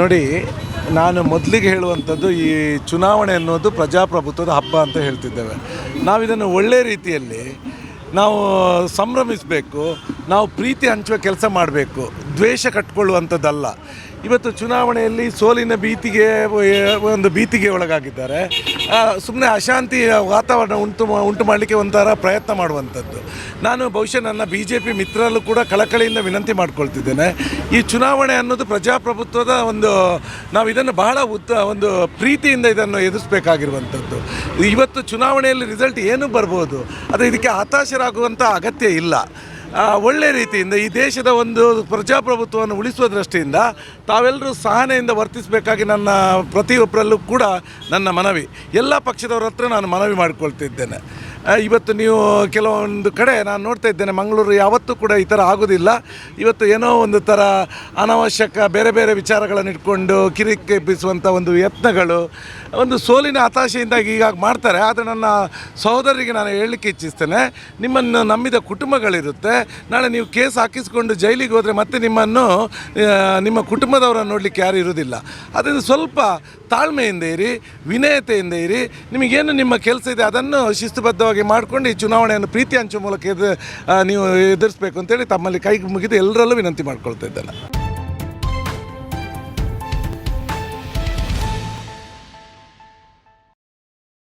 ನೋಡಿ, ನಾನು ಮೊದಲಿಗೆ ಹೇಳುವಂಥದ್ದು ಈ ಚುನಾವಣೆ ಅನ್ನೋದು ಪ್ರಜಾಪ್ರಭುತ್ವದ ಹಬ್ಬ ಅಂತ ಹೇಳ್ತಿದ್ದೇವೆ. ನಾವಿದನ್ನು ಒಳ್ಳೆಯ ರೀತಿಯಲ್ಲಿ ನಾವು ಸಂಭ್ರಮಿಸಬೇಕು, ನಾವು ಪ್ರೀತಿ ಹಂಚುವ ಕೆಲಸ ಮಾಡಬೇಕು, ದ್ವೇಷ ಕಟ್ಕೊಳ್ಳುವಂಥದ್ದಲ್ಲ. ಇವತ್ತು ಚುನಾವಣೆಯಲ್ಲಿ ಸೋಲಿನ ಭೀತಿಗೆ ಒಂದು ಭೀತಿಗೆ ಒಳಗಾಗಿದ್ದಾರೆ. ಸುಮ್ಮನೆ ಅಶಾಂತಿ ವಾತಾವರಣ ಉಂಟು ಉಂಟು ಮಾಡಲಿಕ್ಕೆ ಒಂಥರ ಪ್ರಯತ್ನ ಮಾಡುವಂಥದ್ದು. ನಾನು ಬಹುಶಃ ನನ್ನ ಬಿ ಜೆ ಪಿ ಮಿತ್ರರಲ್ಲೂ ಕೂಡ ಕಳಕಳಿಯಿಂದ ವಿನಂತಿ ಮಾಡ್ಕೊಳ್ತಿದ್ದೇನೆ. ಈ ಚುನಾವಣೆ ಅನ್ನೋದು ಪ್ರಜಾಪ್ರಭುತ್ವದ ಒಂದು, ನಾವು ಇದನ್ನು ಬಹಳ ಉತ್ತ ಒಂದು ಪ್ರೀತಿಯಿಂದ ಇದನ್ನು ಎದುರಿಸಬೇಕಾಗಿರುವಂಥದ್ದು. ಇವತ್ತು ಚುನಾವಣೆಯಲ್ಲಿ ರಿಸಲ್ಟ್ ಏನು ಬರ್ಬೋದು? ಆದರೆ ಇದಕ್ಕೆ ಹತಾಶರಾಗುವಂಥ ಅಗತ್ಯ ಇಲ್ಲ. ಒಳ್ಳೆ ರೀತಿಯಿಂದ ಈ ದೇಶದ ಒಂದು ಪ್ರಜಾಪ್ರಭುತ್ವವನ್ನು ಉಳಿಸುವ ದೃಷ್ಟಿಯಿಂದ ತಾವೆಲ್ಲರೂ ಸಹನೆಯಿಂದ ವರ್ತಿಸಬೇಕಾಗಿ ನನ್ನ ಪ್ರತಿಯೊಬ್ಬರಲ್ಲೂ ಕೂಡ ನನ್ನ ಮನವಿ. ಎಲ್ಲ ಪಕ್ಷದವರ ಹತ್ರ ನಾನು ಮನವಿ ಮಾಡಿಕೊಳ್ತಿದ್ದೇನೆ. ಇವತ್ತು ನೀವು ಕೆಲವೊಂದು ಕಡೆ ನಾನು ನೋಡ್ತಾ ಇದ್ದೇನೆ, ಮಂಗಳೂರು ಯಾವತ್ತೂ ಕೂಡ ಈ ಥರ ಆಗೋದಿಲ್ಲ. ಇವತ್ತು ಏನೋ ಒಂದು ಥರ ಅನಾವಶ್ಯಕ ಬೇರೆ ಬೇರೆ ವಿಚಾರಗಳನ್ನು ಇಟ್ಕೊಂಡು ಕಿರಿಕೆಬ್ಬಿಸುವಂಥ ಒಂದು ಯತ್ನಗಳು, ಒಂದು ಸೋಲಿನ ಹತಾಶೆಯಿಂದಾಗಿ ಈಗ ಮಾಡ್ತಾರೆ. ಆದರೆ ನನ್ನ ಸಹೋದರಿಗೆ ನಾನು ಹೇಳಲಿಕ್ಕೆ ಇಚ್ಛಿಸ್ತೇನೆ, ನಿಮ್ಮನ್ನು ನಂಬಿದ ಕುಟುಂಬಗಳಿರುತ್ತೆ. ನಾಳೆ ನೀವು ಕೇಸ್ ಹಾಕಿಸಿಕೊಂಡು ಜೈಲಿಗೆ ಹೋದರೆ ಮತ್ತೆ ನಿಮ್ಮನ್ನು ನಿಮ್ಮ ಕುಟುಂಬದವರನ್ನು ನೋಡಲಿಕ್ಕೆ ಯಾರು ಇರೋದಿಲ್ಲ ಅದರಿಂದ ಸ್ವಲ್ಪ ತಾಳ್ಮೆಯಿಂದ ಇರಿ, ವಿನಯತೆಯಿಂದ ಇರಿ. ನಿಮಗೇನು ನಿಮ್ಮ ಕೆಲಸ ಇದೆ ಅದನ್ನು ಶಿಸ್ತುಬದ್ಧವಾಗಿ ಮಾಡಿಕೊಂಡು ಈ ಚುನಾವಣೆಯನ್ನು ಪ್ರೀತಿ ಹಂಚುವ ಮೂಲಕ ಎದು ನೀವು ಎದುರಿಸಬೇಕು ಅಂತೇಳಿ ತಮ್ಮಲ್ಲಿ ಕೈ ಮುಗಿದು ಎಲ್ಲರಲ್ಲೂ ವಿನಂತಿ ಮಾಡ್ಕೊಳ್ತಾ ಇದ್ದೇನೆ.